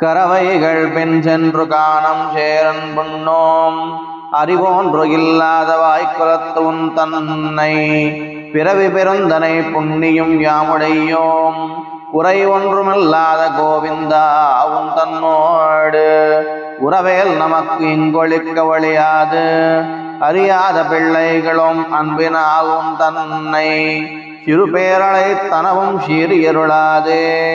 கரவைகள் பின் சென்று காணம் சேரன் புண்ணோம். அறிவோன்று இல்லாத வாய்க்குலத்துவன் தன்னை. பிறவி பெருந்தனை புண்ணியும் யாமுடையோம். குறை ஒன்றுமில்லாத கோவிந்தா உன் தன்னோடு. உறவேல் நமக்கு இங்கொழிக்க வழியாது. அறியாத பிள்ளைகளும் அன்பினால் உன் தன்னை. சிறு பேரலை தனவும் சீரியருளாதே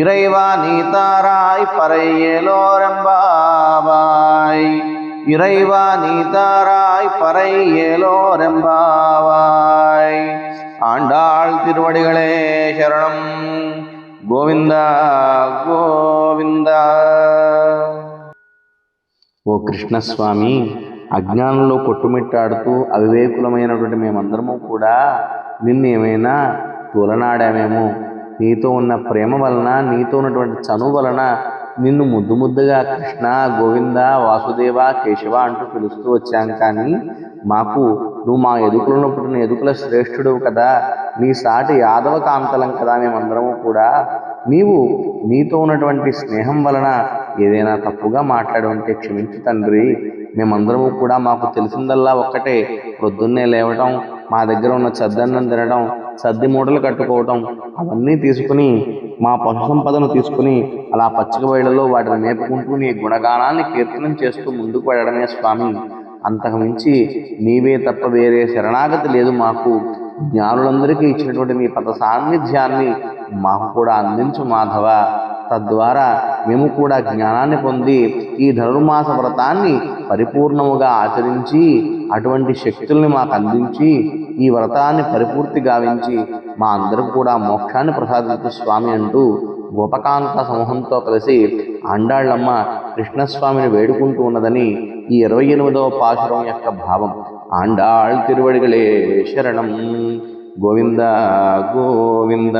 இறைவா நீ தாராய் பறையேலோரெம்பாவாய் இறைவா நீ தாராய் பறையேலோரெம்பாவாய் ஆண்டாள் திருவடிகளே சரணம் గోవింద గోవింద ఓ కృష్ణస్వామి అజ్ఞానంలో కొట్టుమిట్టాడుతూ అవివేకులమైనటువంటి మేమందరము కూడా నిన్ను ఏమైనా తూలనాడామేమో నీతో ఉన్న ప్రేమ వలన నీతో ఉన్నటువంటి చనువు వలన నిన్ను ముద్దు ముద్దుగా కృష్ణ గోవింద వాసుదేవ కేశవ అంటూ పిలుస్తూ వచ్చాం. కానీ మాకు నువ్వు మా ఎదుకులను పుట్టిన ఎదుకుల శ్రేష్ఠుడు కదా. నీ సాటి యాదవ కాంతలం కదా మేమందరము కూడా. నీవు నీతో ఉన్నటువంటి స్నేహం వలన ఏదైనా తప్పుగా మాట్లాడుంటే క్షమించు తండ్రి. మేమందరము కూడా మాకు తెలిసిందల్లా ఒక్కటే. పొద్దున్నే లేవటం మా దగ్గర ఉన్న చద్దన్నం తినడం సద్ది మూటలు కట్టుకోవటం అవన్నీ తీసుకుని మా పశు సంపదను తీసుకుని అలా పచ్చిక బయళ్ళలో వాటిని మేపుకుంటూ నీ గుణగానాన్ని కీర్తనం చేస్తూ ముందుకు వెళ్ళడమే స్వామి. అంతకుమించి నీవే తప్ప వేరే శరణాగతి లేదు మాకు. జ్ఞానులందరికీ ఇచ్చినటువంటి నీ పద సాన్నిధ్యాన్ని మాకు కూడా అందించు మాధవ. తద్వారా మేము కూడా జ్ఞానాన్ని పొంది ఈ ధనుర్మాస వ్రతాన్ని పరిపూర్ణముగా ఆచరించి అటువంటి శక్తుల్ని మాకు అందించి ఈ వ్రతాన్ని పరిపూర్తి గావించి మా అందరికి కూడా మోక్షాన్ని ప్రసాదించు స్వామి అంటూ గోపకాంత సమూహంతో కలిసి ఆండాళ్ళమ్మ కృష్ణస్వామిని వేడుకుంటూ ఉన్నదని ఈ ఇరవై ఎనిమిదవ పాశురం యొక్క భావం. ఆండాళ్ తిరువడిగలే శరణం. గోవింద గోవింద.